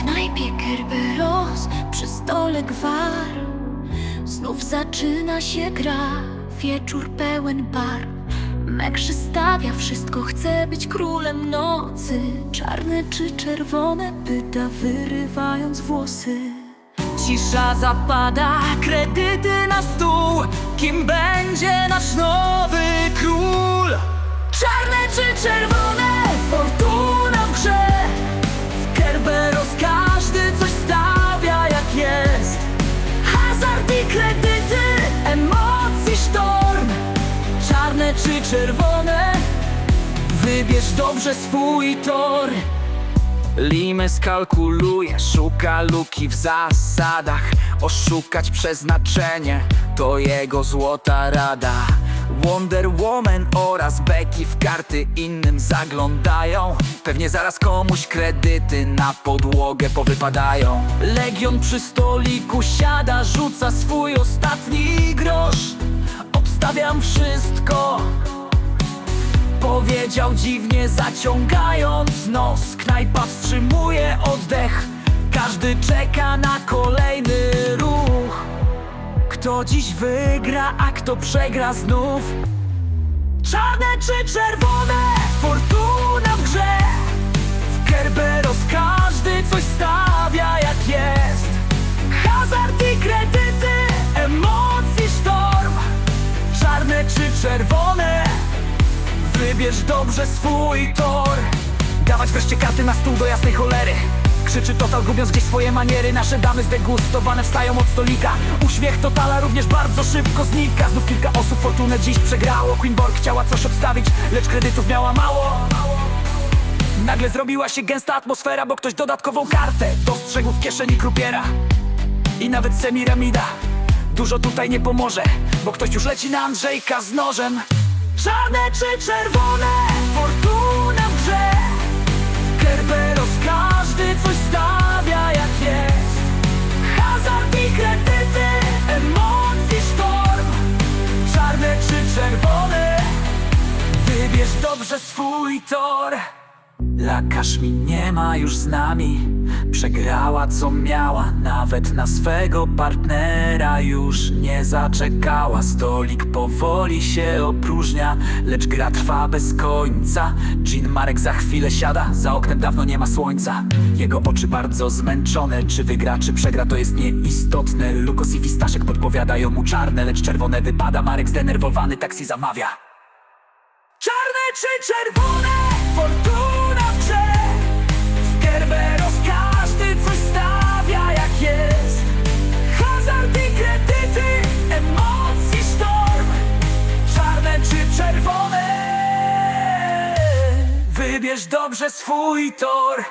sklepie Kerberos przy stole gwar. Znów zaczyna się gra, wieczór pełen bar. Mekrzy stawia wszystko, chce być królem nocy. Czarne czy czerwone, pyta wyrywając włosy. Cisza zapada, kredyty na stół. Kim będzie nasz nowy król? Czarne czy czerwone, czerwone, wybierz dobrze swój tor. Limes kalkuluje, szuka luki w zasadach. Oszukać przeznaczenie, to jego złota rada. Wonder Woman oraz Becky w karty innym zaglądają. Pewnie zaraz komuś kredyty na podłogę powypadają. Legion przy stoliku siada, rzuca swój ostatni grosz. Obstawiam wszystko Powiedział dziwnie zaciągając nos. Knajpa wstrzymuje oddech. Każdy czeka na kolejny ruch. Kto dziś wygra, a kto przegra znów? Czarne czy czerwone, fortuna w grze Wybierz dobrze swój tor. Dawać wreszcie karty na stół do jasnej cholery. Krzyczy Total, gubiąc gdzieś swoje maniery. Nasze damy zdegustowane wstają od stolika. Uśmiech Totala również bardzo szybko znika. Znów kilka osób fortunę dziś przegrało. Queen Borg chciała coś obstawić, lecz kredytów miała mało. Nagle zrobiła się gęsta atmosfera, bo ktoś dodatkową kartę dostrzegł w kieszeni krupiera I nawet Semiramida. Dużo tutaj nie pomoże, bo ktoś już leci na Andrzejka z nożem Czarne czy czerwone, fortuna w grze. Kerberos każdy coś stawia jak jest. Hazard i kredyty, emocji sztorm. Czarne czy czerwone, wybierz dobrze swój tor Lakarz mi nie ma już z nami. Przegrała co miała. Nawet na swego partnera już nie zaczekała. Stolik powoli się opróżnia Lecz gra trwa bez końca. Jean Marek za chwilę siada Za oknem dawno nie ma słońca. Jego oczy bardzo zmęczone Czy wygra czy przegra to jest nieistotne. Lukos i Fistaszek podpowiadają mu czarne Lecz czerwone wypada. Marek zdenerwowany taksi zamawia. Czarne czy czerwone, Wybierz dobrze swój tor